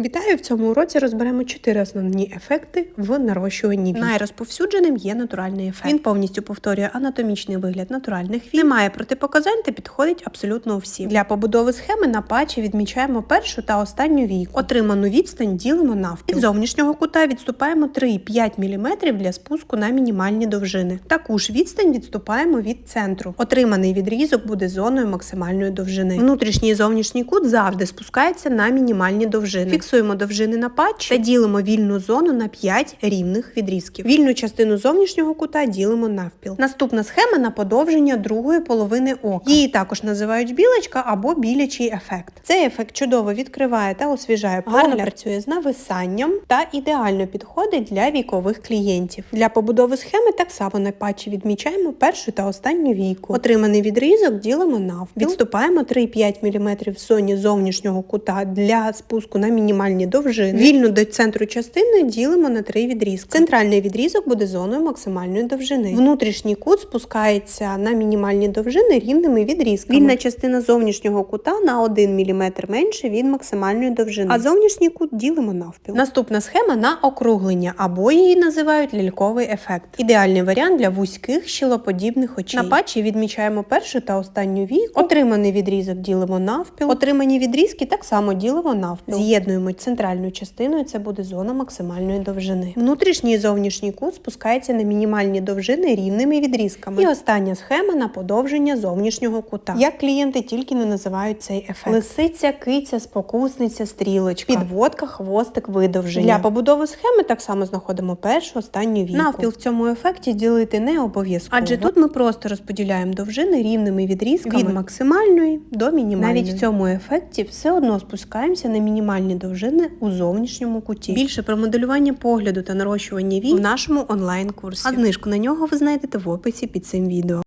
Вітаю! В цьому уроці розберемо чотири основні ефекти в нарощуванні вій. Найрозповсюдженим є натуральний ефект. Він повністю повторює анатомічний вигляд натуральних вій, не має протипоказань та підходить абсолютно всім. Для побудови схеми на патчі відмічаємо першу та останню війку. Отриману відстань ділимо навпіл. Від зовнішнього кута відступаємо 3,5 мм для спуску на мінімальні довжини. Таку ж відстань відступаємо від центру. Отриманий відрізок буде зоною максимальної довжини. Внутрішній і зовнішній кут завжди спускається на мінімальні довжини. Фіксуємо довжини на патчі та ділимо вільну зону на 5 рівних відрізків. Вільну частину зовнішнього кута ділимо навпіл. Наступна схема на подовження другої половини ока. Її також називають білочка або білячий ефект. Цей ефект чудово відкриває та освіжає погляд, гарно працює з нависанням та ідеально підходить для вікових клієнтів. Для побудови схеми так само на патчі відмічаємо першу та останню війку. Отриманий відрізок ділимо навпіл. Відступаємо 3,5 мм в зоні зовнішнього кута для спуску на мінімальні довжини. Вільну до центру частини ділимо на три відрізки. Центральний відрізок буде зоною максимальної довжини. Внутрішній кут спускається на мінімальні довжини рівними відрізками. Вільна частина зовнішнього кута на 1 мм менше від максимальної довжини, а зовнішній кут ділимо навпіл. Наступна схема на округлення, або її називають ляльковий ефект. Ідеальний варіант для вузьких щілоподібних очей. На патчі відмічаємо першу та останню війку. Отриманий відрізок ділимо навпіл. Отримані відрізки так само ділимо навпіл. З'єднуємо центральною частиною. Це буде зона максимальної довжини. Внутрішній і зовнішній кут спускається на мінімальні довжини рівними відрізками. І остання схема на подовження зовнішнього кута. Як клієнти тільки не називають цей ефект: лисиця, киця, спокусниця, стрілочка, підводка, хвостик, видовження. Для побудови схеми так само знаходимо першу, останню війку. Навпіл в цьому ефекті ділити не обов'язково. Адже тут ми просто розподіляємо довжини рівними відрізками від максимальної до мінімальної. Навіть в цьому ефекті все одно спускаємося на мінімальні довжини у зовнішньому куті. Більше про моделювання погляду та нарощування вій в нашому онлайн-курсі. А знижку на нього ви знайдете в описі під цим відео.